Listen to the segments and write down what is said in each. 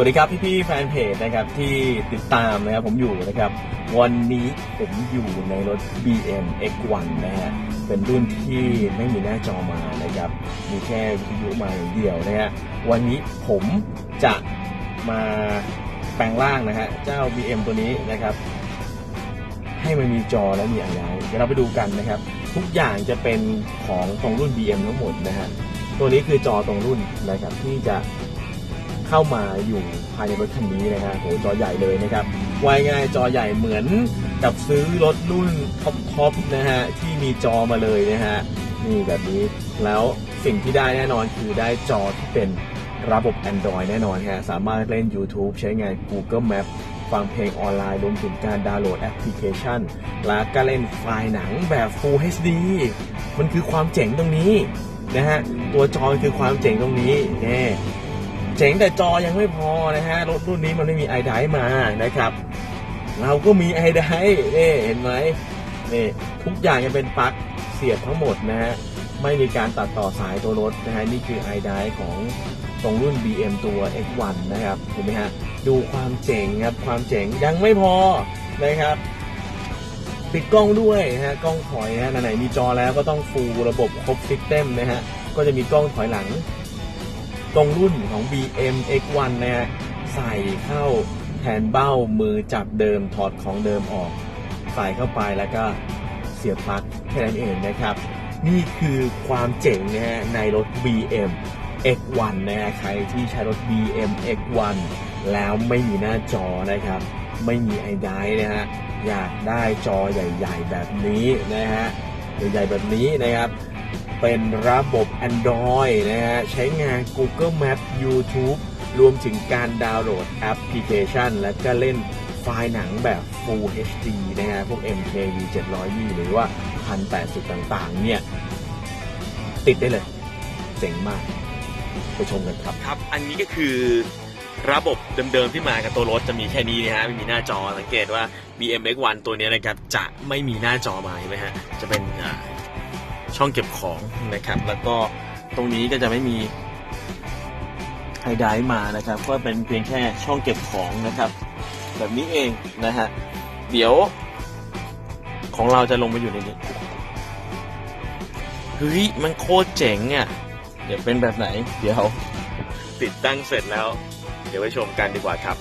วัสดีครับ พี่ๆแฟนเพจนะครับที่ติดตามนะครับผมอยู่นะครับ วันนี้ผมอยู่ในรถ BM X1 นะฮะเป็นรุ่นที่ไม่มีหน้าจอมานะครับมีแค่วิทยุมาอย่างเดียวนะฮะวันนี้ผมจะมาแปลงร่างนะฮะเจ้า BM ตัวนี้นะครับ ให้มันมีจอและมีอะไรเดี๋ยวเราไปดูกันนะครับ ทุกอย่างจะเป็นของตรงรุ่น BM ทั้งหมดนะฮะตัวนี้คือจอตรงรุ่นนะครับที่จะ เข้ามาอยู่ภายในรถคันนี้นะฮะโหจอใหญ่เลยนะครับวายง่ายจอใหญ่เหมือนกับซื้อรถรุ่นท็อปๆนะฮะที่มีจอมาเลยนะฮะนี่แบบนี้แล้วสิ่งที่ได้แน่นอนคือได้จอที่เป็นระบบ Android แน่นอนฮะสามารถเล่น YouTube ใช้งาน Google Map ฟังเพลงออนไลน์รวมถึงการดาวน์โหลดแอปพลิเคชัน และก็เล่นไฟล์หนังแบบ Full HD มันคือความเจ๋งตรงนี้นะฮะ ตัวจอคือความเจ๋งตรงนี้แน่ เจ๋งแต่จอยังไม่พอนะฮะ รถรุ่นนี้มันไม่มีไอไดมานะครับ เราก็มีไอไดนี่เห็นไหมนี่ทุกอย่างยังเป็นปลั๊กเสียบทั้งหมดนะฮะ ไม่มีการตัดต่อสายตัวรถนะฮะ นี่คือไอไดของตรงรุ่น BM ตัว X1 นะครับเห็นไหมฮะ ดูความเจ๋งครับ ความเจ๋งยังไม่พอนะครับติดกล้องด้วยนะฮะกล้องถอยนะฮะไหนๆมีจอแล้วก็ต้องฟูลระบบครบซิสเต็มนะฮะก็จะมีกล้องถอยหลัง ตรงรุ่นของ BM X1 นะฮะใส่เข้าแทนเบ้ามือจับเดิมถอดของเดิมออก ใส่เข้าไปแล้วก็เสียบปลั๊กแค่นั้นเองนะครับ นี่คือความเจ๋งนะฮะในรถ BM X1 นะฮะใครที่ใช้รถ BM X1 แล้วไม่มีหน้าจอนะครับ ไม่มีไอไดนะฮะอยากได้จอใหญ่ ๆ แบบนี้นะฮะใหญ่ๆแบบนี้นะครับ เป็นระบบ Android นะฮะ ใช้งาน Google Map YouTube รวมถึงการดาวน์โหลดแอปพลิเคชัน และก็เล่นไฟล์หนังแบบ Full HD นะฮะ พวก MKV 720 หรือว่า 1080 ต่างๆ เนี่ย ติดได้เลย เจ๋งมาก ไปชมกันครับ ครับ อันนี้ก็คือระบบเดิมๆที่มากับตัวรถจะมีแค่นี้นะฮะไม่มีหน้าจอสังเกตว่า BMX1 ตัวนี้นะครับจะไม่มีหน้าจอมาเห็นไหมฮะจะเป็น ช่องเก็บของนะครับ แล้วก็ตรงนี้ก็จะไม่มีไฮไดร์มานะครับ ก็เป็นเพียงแค่ช่องเก็บของนะครับ แบบนี้เองนะฮะเดี๋ยว ของเราจะลงไปอยู่ในนี้เฮ้ยมันโคตรเจ๋งอะ เดี๋ยวเป็นแบบไหน เดี๋ยวติดตั้งเสร็จแล้ว เดี๋ยวไปชมกันดีกว่าครับ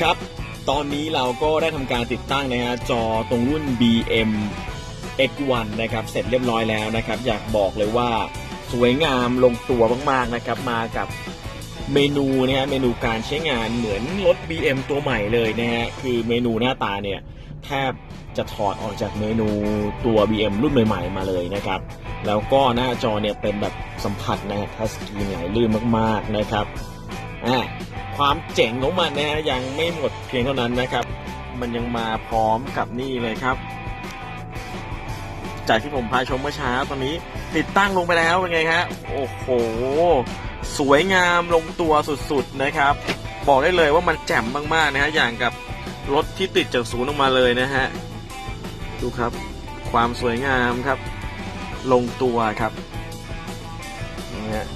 ครับ ตอนนี้เราก็ได้ทำการติดตั้งนะฮะจอตรงรุ่น BM X1 นะครับเสร็จเรียบร้อยแล้วนะครับ อยากบอกเลยว่าสวยงามลงตัวมากๆนะครับมากับเมนูนะฮะเมนูการใช้งานเหมือนรถ BM ตัวใหม่เลยนะฮะคือเมนูหน้าตาเนี่ยแทบจะถอดออกจากเมนูตัว BM รุ่นใหม่ ๆ มาเลยนะครับ แล้วก็หน้าจอเนี่ยเป็นแบบสัมผัสนะฮะทัชสกรีนไหลลื่นมากๆนะครับอ่า ความเจ๋งของมันนะฮะยังไม่หมดเพียงเท่านั้นนะครับ มันยังมาพร้อมกับนี่เลยครับ จากที่ผมพาชมเมื่อเช้าตอนนี้ติดตั้งลงไปแล้วเป็นไงฮะโอ้โห สวยงามลงตัวสุดๆนะครับ บอกได้เลยว่ามันแจ่มมากๆนะฮะอย่างกับรถที่ติดจากศูนย์ออกมาเลยนะฮะดูครับ ความสวยงามครับ ลงตัวครับนี่ฮะ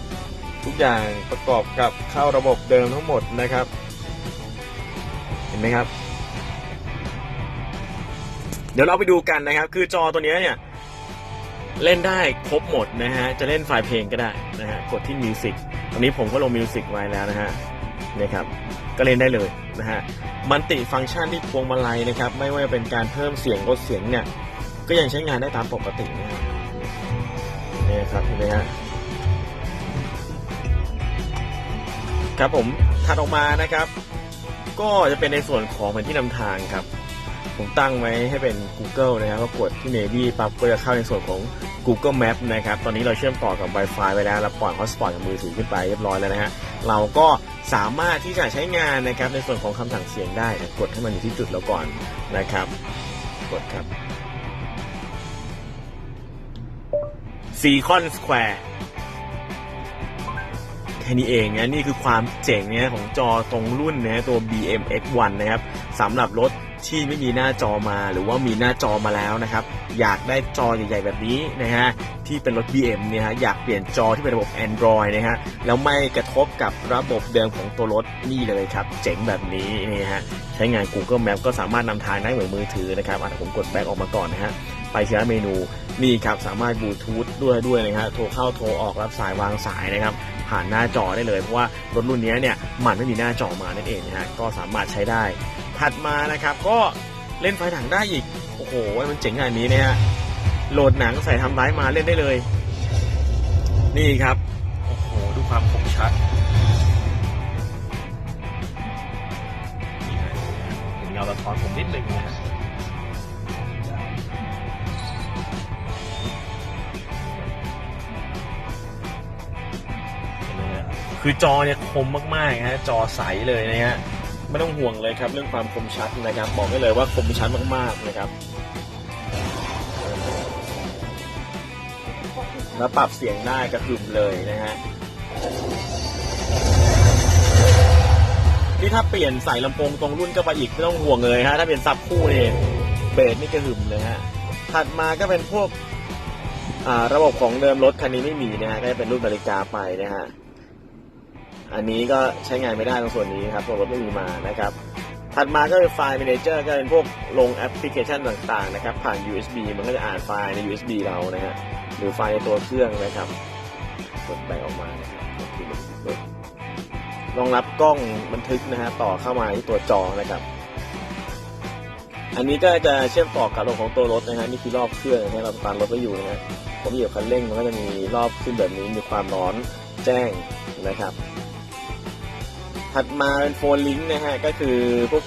ทุกอย่างประกอบกับเข้าระบบเดิมทั้งหมดนะครับ เห็นไหมครับ เดี๋ยวเราไปดูกันนะครับ คือจอตัวนี้เนี่ย เล่นได้ครบหมดนะฮะ จะเล่นไฟล์เพลงก็ได้นะฮะ กดที่มิวสิกตอนนี้ผมก็ลงมิวสิกไว้แล้วนะฮะนี่ครับ ก็เล่นได้เลยนะฮะ มันติฟังก์ชันที่พวงมาลัยนะครับ ไม่ว่าจะเป็นการเพิ่มเสียงลดเสียงเนี่ย ก็ยังใช้งานได้ตามปกตินะฮะนี่ครับเห็นไหมฮะ ครับผมถัดออกมานะครับ ก็จะเป็นในส่วนของแผนที่นำทางครับ ผมตั้งไว้ให้เป็น Google นะครับก็กดที่ Navy ปั๊บก็จะเข้าในส่วนของ Google Map นะครับ ตอนนี้เราเชื่อมต่อกับ Wi-Fi ไปแล้วเราปล่อย Hotspot กับมือถือขึ้นไปเรียบร้อยแล้วนะฮะเราก็สามารถที่จะใช้งานนะครับในส่วนของคำสั่งเสียงได้นะกดให้มันอยู่ที่จุดแล้วก่อนนะครับ กดครับ Seacon Square แค่ นี้เองนะนี่คือความเจ๋งนี่ยของจอตรงรุ่นนะตัว BM X1 นะครับสำหรับรถที่ไม่มีหน้าจอมาหรือว่ามีหน้าจอมาแล้วนะครับ อยากได้จอใหญ่ๆแบบนี้นะฮะที่เป็นรถ BM เนี่ยฮะอยากเปลี่ยนจอที่เป็นระบบ Android นะฮะแล้วไม่กระทบกับระบบเดิมของตัวรถนี่เลยครับ เจ๋งแบบนี้นี่ฮะใช้งาน Google Map ก็สามารถนำทางได้เหมือนมือถือนะครับอะผมกดแบ็กออกมาก่อนนะฮะ ไปที่ร้านเมนูนี่ครับสามารถบลูทูธด้วยด้วยนะฮะโทรเข้าโทรออกรับสายวางสายนะครับผ่านหน้าจอได้เลยเพราะว่ารถรุ่นนี้เนี่ยมันไม่มีหน้าจอมานั่นเองนะฮะก็สามารถใช้ได้ ถัดมานะครับก็เล่นไฟหนังได้อีกโอ้โหมันเจ๋งขนาดนี้นะฮะโหลดหนังใส่ทำร้ายมาเล่นได้เลย นี่ครับโอ้โหดูความคมชัดเงาสะท้อนผมนิดนึงนะ คือจอเนี่ยคมมากๆฮะจอใสเลยนะฮะไม่ต้องห่วงเลยครับ เรื่องความคมชัดนะครับ บอกได้เลยว่าคมชัดมากๆนะครับแล้วปรับเสียงได้กระหึ่มเลยนะฮะนี่ถ้าเปลี่ยนใส่ลำโพงตรงรุ่นก็ไปอีกไม่ต้องห่วงเลยฮะถ้าเป็นซับคู่นี่เบสนี่กระหึ่มเลยฮะถัดมาก็เป็นพวกอ่าระบบของเดิมรถคันนี้ไม่มีนะฮะก็จะเป็นรุ่นนาฬิกาไปนะฮะ อันนี้ก็ใช้งานไม่ได้ตรงส่วนนี้ครับตัวรถไม่มีมานะครับถัดมาก็เป็นไฟล์ Manager ก็เป็นพวกลงแอปพลิเคชันต่างๆนะครับ ผ่าน USB มันก็จะอ่านไฟล์ใน USB เรานะฮะหรือไฟล์ในตัวเครื่องนะครับกดแบ่งออกมานะครับรองรับกล้องบันทึกนะฮะต่อเข้ามาที่ตัวจอนะครับ อันนี้ก็จะเชื่อมต่อกับระบบของตัวรถนะฮะนี่คือรอบเครื่องนะฮะเราตามรถไว้อยู่นะฮะผมเหยียบคันเร่งมันก็จะมีรอบขึ้นแบบนี้มีความร้อนแจ้งนะครับ ถัดมาเป็นโฟนลิงก์นะฮะ ก็คือพวก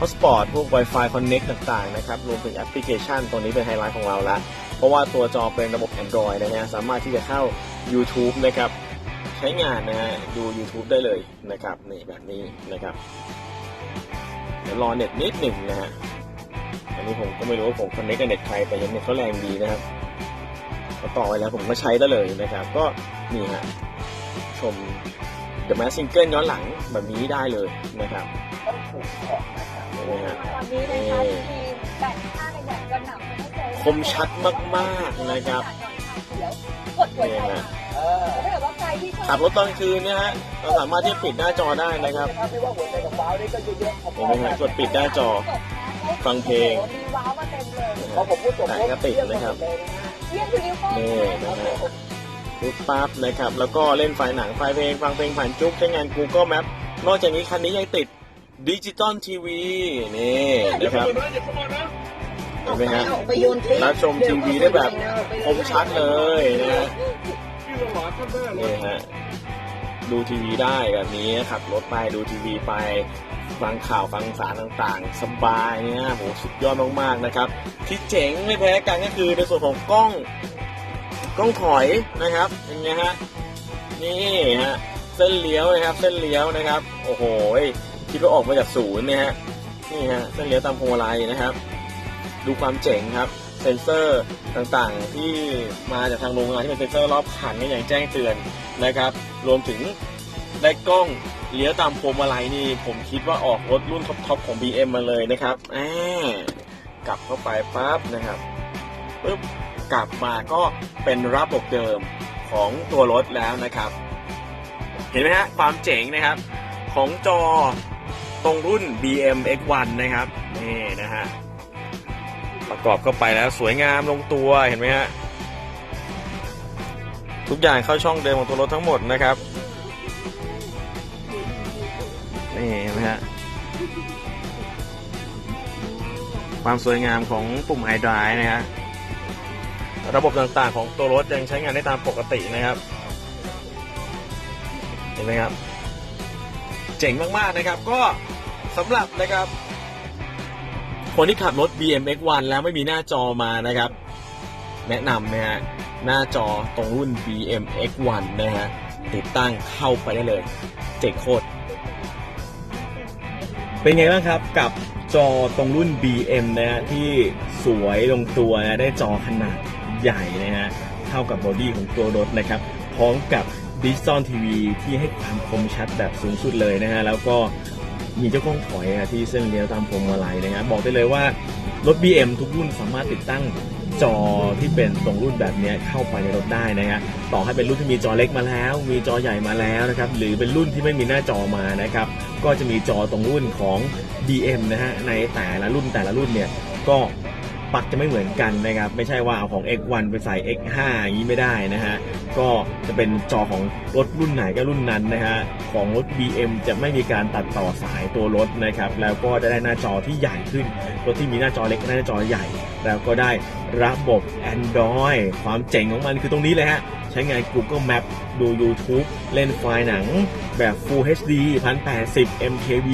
Hotspot พวก Wi-Fi Connect ต่างๆนะครับ รวมถึงแอปพลิเคชันตัวนี้เป็นไฮไลท์ของเราละ เพราะว่าตัวจอเป็นระบบ Android นะฮะ สามารถที่จะเข้า YouTube นะครับ ใช้งานนะฮะ ดู YouTube ได้เลยนะครับ นี่แบบนี้นะครับ เดี๋ยวรอเน็ตนิดหนึ่งนะฮะ อันนี้ผมก็ไม่รู้ว่าผมคอนเนคกับเน็ตใครแต่ยังเน็ตเขาแรงดีนะครับพอต่อไปแล้วผมก็ใช้ได้เลยนะครับ ก็นี่ฮะชม The Mask Single ย้อนหลังแบบนี้ได้เลยนะครับต้องถูกของนะครับเห็นไหมฮะตอนนี้นะคะทีมแบ่งข้างกันอย่างกระหน่ำไม่เจอคมชัดมากๆนะครับเดี๋ยวกดหัวใจมาเออถ้าเกิดว่าใครที่ชอบขับรถตอนคืนเนี่ยฮะเราสามารถที่จะปิดหน้าจอได้นะครับนะครับไม่ว่าหัวใจกับว้าวนี่ก็เยอะๆพอเห็นไหมฮะกดปิดหน้าจอ ฟังเพลงมีว้าวมาเต็มเลยพอผมพูดจบแต่ก็ติดนะครับเยี่ยมคือนิ้วโป้งนี่นะฮะ ปุ๊บปั๊บนะครับแล้วก็เล่นไฟล์หนังไฟล์เพลงฟังเพลงผ่านจุ๊บใช้งาน Google Map นอกจากนี้คันนี้ยังติดดิจิตอลทีวีนี่นะครับเห็นไหมฮะรับชมทีวีได้แบบคมชัดเลยนะฮะนี่ฮะดูทีวีได้แบบนี้ขับรถไปดูทีวีไปฟังข่าวฟังสารต่างๆ สบายเนี่ยโหสุดยอดมากๆนะครับ ที่เจ๋งไม่แพ้กันก็คือในส่วนของกล้อง กล้องถอยนะครับอย่างเงี้ยฮะนี่ฮะเส้นเลี้ยวนะครับ เส้นเลี้ยวนะครับ โอ้โหคิดว่าออกมาจากศูนย์เนี่ยฮะนี่ฮะเส้นเลี้ยวตามพวงมาลัยนะครับ ดูความเจ๋งครับ เซ็นเซอร์ต่างๆ ที่มาจากทางโรงงานที่เป็นเซ็นเซอร์รอบคันก็อย่างแจ้งเตือนนะครับ รวมถึงได้กล้องเลี้ยวตามพวงมาลัยนี่ ผมคิดว่าออกรถรุ่นท็อปๆของ BM มาเลยนะครับอ่ากลับเข้าไปปั๊บนะครับปึ๊บ กลับมาก็เป็นระบบเดิมของตัวรถแล้วนะครับ เห็นไหมฮะความเจ๋งนะครับ ของจอตรงรุ่น BM X1 นะครับนี่นะฮะประกอบเข้าไปแล้วสวยงามลงตัวเห็นไหมฮะทุกอย่างเข้าช่องเดิมของตัวรถทั้งหมดนะครับนี่เห็นไหมฮะความสวยงามของปุ่มไฮดรายนะฮะ ระบบต่างๆ ของตัวรถยังใช้งานได้ตามปกตินะครับ เห็นไหมครับ เจ๋งมากๆนะครับ ก็สำหรับนะครับ คนที่ขับรถ BMX1 แล้วไม่มีหน้าจอมานะครับ แนะนำนะฮะหน้าจอตรงรุ่น BMX1 นะฮะติดตั้งเข้าไปได้เลย เจ๋งโคตร เป็นไงบ้างครับกับจอตรงรุ่น BM นะฮะที่สวยลงตัวนะได้จอขนาด ใหญ่นะฮะเท่ากับบอดี้ของตัวรถนะครับ พร้อมกับดิจิตอลทีวีที่ให้ความคมชัดแบบสูงสุดเลยนะฮะแล้วก็มีเจ้ากล้องถอยที่เส้นเลี้ยวตามพวงมาลัยนะครับบอกได้เลยว่ารถ BM ทุกรุ่นสามารถติดตั้งจอที่เป็นตรงรุ่นแบบนี้เข้าไปในรถได้นะฮะต่อให้เป็นรุ่นที่มีจอเล็กมาแล้ว มีจอใหญ่มาแล้วนะครับหรือเป็นรุ่นที่ไม่มีหน้าจอมานะครับก็จะมีจอตรงรุ่นของ BM นะฮะในแต่ละรุ่นแต่ละรุ่นเนี่ยก็ ปลักจะไม่เหมือนกันนะครับ ไม่ใช่ว่าเอาของ X1 ไปใส่ X5 อย่างนี้ไม่ได้นะฮะ ก็จะเป็นจอของรถรุ่นไหนก็รุ่นนั้นนะฮะ ของรถ BM จะไม่มีการตัดต่อสายตัวรถนะครับ แล้วก็จะได้หน้าจอที่ใหญ่ขึ้น รถที่มีหน้าจอเล็กหน้าจอใหญ่ แล้วก็ได้ระบบ Android ความเจ๋งของมันคือตรงนี้เลยฮะ ใช้งาน Google Map ดู YouTube เล่นไฟล์หนังแบบ Full HD 1080 MKV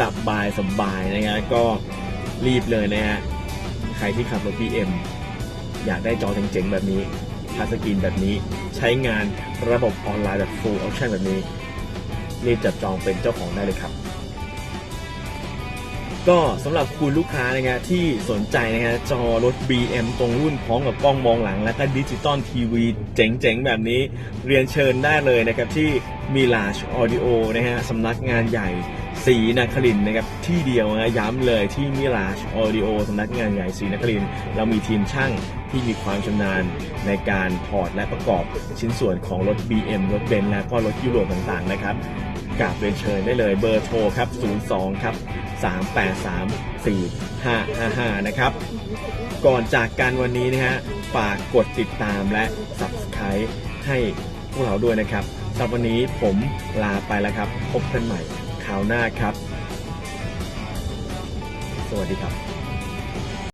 สบายสบายนะฮะก็รีบเลยนะฮะ ใครที่ขับรถ BM อยากได้จอเจ๋งๆ แบบนี้ทัชสกรีนแบบนี้ ใช้งานระบบออนไลน์แบบ Full Option แบบนี้ รีบจับจองเป็นเจ้าของได้เลยครับ ก็สำหรับคุณลูกค้านะฮะที่สนใจนะฮะจอรถ BM ตรงรุ่นพร้อมกับกล้องมองหลัง และก็ดิจิตอลทีวีเจ๋งๆ แบบนี้ เรียนเชิญได้เลยนะครับที่มีลาชออดิโอนะฮะสำนักงานใหญ่ ศรีนครินนะครับที่เดียวนะย้ำเลยที่มิลาชออดิโอสำนักงานใหญ่ศรีนครินเรามีทีมช่างที่มีความชำนาญในการถอดและประกอบชิ้นส่วนของรถ BM รถเบนซ์และก็รถยุโรปต่างๆนะครับกราบเรียนเชิญได้เลยเบอร์โทรครับ 02 ครับ 383 4555 นะครับ ก่อนจากกันวันนี้นะฮะฝากกดติดตามและ Subscribe ให้พวกเราด้วยนะครับสำหรับวันนี้ผมลาไปแล้วครับ พบกันใหม่ ราวหน้าครับ สวัสดีครับ